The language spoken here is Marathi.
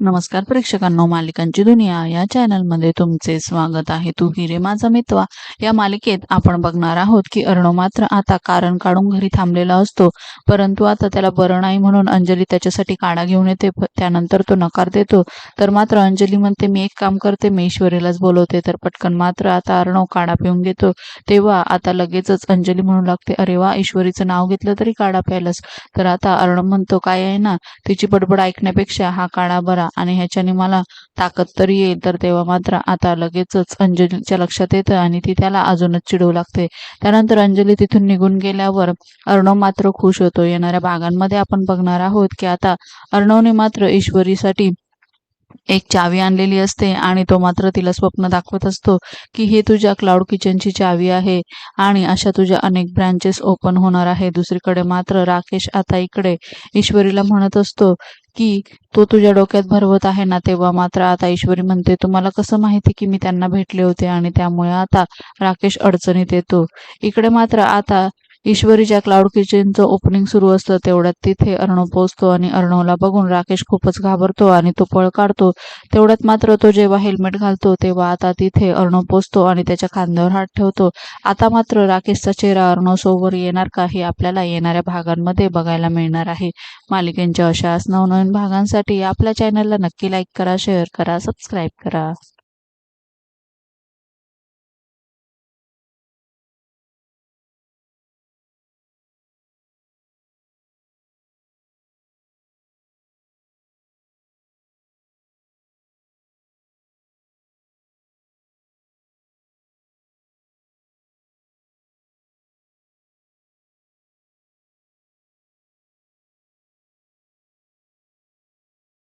नमस्कार प्रेक्षकांनो मालिकांची दुनिया या चॅनलमध्ये तुमचे स्वागत आहे. तू हिरे माझा मित्वा. या मालिकेत आपण बघणार आहोत की अर्णव मात्र आता कारण काढून घरी थांबलेला असतो परंतु आता त्याला बरं नाही म्हणून अंजली त्याच्यासाठी काढा घेऊन येते त्यानंतर तो नकार देतो. तर मात्र अंजली म्हणते मी एक काम करते मी ईश्वरीलाच बोलवते. तर पटकन मात्र आता अर्णव काढा पिऊन घेतो. तेव्हा आता लगेचच अंजली म्हणू लागते अरे वा ईश्वरीचं नाव घेतलं तरी काढा प्यायलास. तर आता अर्णव म्हणतो काय आहे ना तिची बडबड ऐकण्यापेक्षा हा काढा बरा. आणि ह्याच्याने मला ताकद तरी येईल. तर तेव्हा मात्र आता लगेचच अंजलीच्या लक्षात येतं आणि ती त्याला अजूनच चिडवू लागते. त्यानंतर अंजली तिथून निघून गेल्यावर अर्णव मात्र खुश होतो. येणाऱ्या भागांमध्ये आपण बघणार आहोत की आता अर्णवने मात्र ईश्वरीसाठी एक चावी आणलेली असते आणि तो मात्र तिला स्वप्न दाखवत असतो की हे तुझ्या क्लाउड किचनची चावी आहे आणि अशा तुझ्या अनेक ब्रँचेस ओपन होणार आहे. दुसरीकडे मात्र राकेश आता इकडे ईश्वरीला म्हणत असतो की तो तुझ्या डोक्यात भरवत आहे ना तेव्हा मात्र आता ईश्वरी म्हणते तुम्हाला कसं माहिती की मी त्यांना भेटले होते आणि त्यामुळे आता राकेश अडचणीत येतो. इकडे मात्र आता ईश्वरीच्या क्लाउड किचनचं ओपनिंग सुरू असतं तेवढ्यात तिथे अर्णव पोचतो आणि अर्णवला बघून राकेश खूपच घाबरतो आणि तो पळ काढतो. तेवढ्यात मात्र तो जेव्हा हेल्मेट घालतो तेव्हा आता तिथे अर्णव पोचतो आणि त्याच्या खांद्यावर हात ठेवतो. आता मात्र राकेशचा चेहरा अर्णव सोबत येणार का हे आपल्याला येणाऱ्या भागांमध्ये बघायला मिळणार आहे. मालिकेंच्या अशाच नवनवीन भागांसाठी आपल्या चॅनलला नक्की लाईक करा शेअर करा सबस्क्राईब करा.